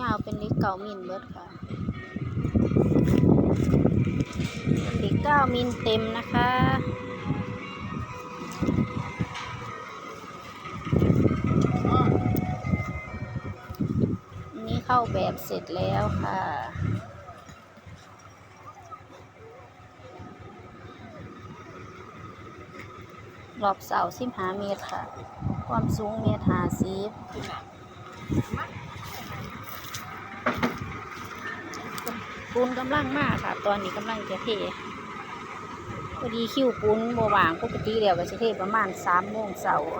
ยาวเป็นริก้ามิลเบิดค่ะอีกเก้ามิลเต็มนะคะนนี้เข้าแบบเสร็จแล้วค่ะรอบเสาสิบหาเมตรค่ะ ความสูงเมตรหาสิบ ปูนกำลังมากค่ะ ตอนนี้กำลังจะเทพอดีคิวปูนบวางปกติแล้วก็จะเทประมาณสามโมงเสาร์